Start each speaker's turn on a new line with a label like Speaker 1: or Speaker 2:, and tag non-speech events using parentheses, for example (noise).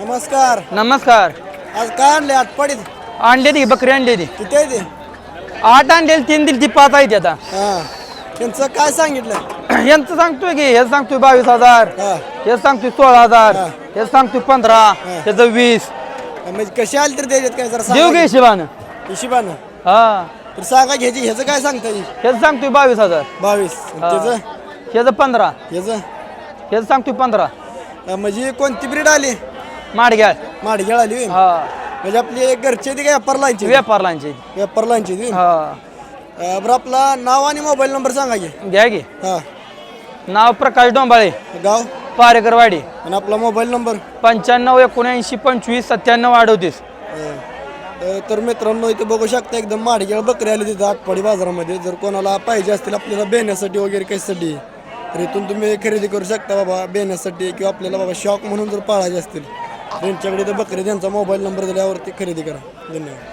Speaker 1: नमस्कार.
Speaker 2: नमस्कार.
Speaker 1: आज काय आणले आटपाडीत
Speaker 2: आणले ती बकरी आणली ती.
Speaker 1: किती आहे ते?
Speaker 2: आठ आणले तीन दिली ती पाच आहे ती आता.
Speaker 1: हा. त्यांचं काय सांगितलं? (clears throat)
Speaker 2: यांचं सांगतोय की हे सांगतोय बावीस हजार
Speaker 1: हा.
Speaker 2: हे सांगतोय सोळा हजार
Speaker 1: हा.
Speaker 2: हे सांगतोय पंधरा त्याचं वीस.
Speaker 1: म्हणजे कशी आली तर द्यायच्यात काय? जरा
Speaker 2: देऊ घे हिशोबानं.
Speaker 1: हिशोबानं.
Speaker 2: हा.
Speaker 1: तर सांगा घ्यायची ह्याचं काय सांगता येईल?
Speaker 2: हेच सांगतोय बावीस हजार.
Speaker 1: बावीस.
Speaker 2: हा.
Speaker 1: त्याचं?
Speaker 2: ह्याचं पंधरा.
Speaker 1: ह्याचं?
Speaker 2: हेच सांगतोय पंधरा.
Speaker 1: म्हणजे कोणती ब्रीड आली?
Speaker 2: माडग्या
Speaker 1: माडगेळ आली होय.
Speaker 2: हा.
Speaker 1: म्हणजे आपली घरचे ती काय लाईनची?
Speaker 2: व्यापारलांची
Speaker 1: व्यापार लाईनची ती
Speaker 2: हा.
Speaker 1: अं, बरं आपला नाव आणि मोबाईल नंबर सांगा की.
Speaker 2: घ्या की.
Speaker 1: हा.
Speaker 2: नाव प्रकाश डोंबाळे.
Speaker 1: गाव?
Speaker 2: पारेकरवाडी.
Speaker 1: आणि आपला मोबाईल नंबर?
Speaker 2: पंच्याण्णव एकोणऐंशी पंचवीस सत्त्याण्णव अडोतीस.
Speaker 1: अं, तर मित्रांनो इथे बघू शकता एकदम माडगेळ बकरी आली तिथं आटपाडी बाजारामध्ये. जर कोणाला पाहिजे असतील आपल्याला बेण्यासाठी वगैरे कशासाठी तर इथून तुम्ही खरेदी करू शकता बाबा बेण्यासाठी किंवा आपल्याला बाबा शॉक म्हणून जर पाळायचे असतील. त्यांच्याकडे तर बकरी त्यांचा मोबाईल नंबर दिल्यावरती खरेदी करा. धन्यवाद.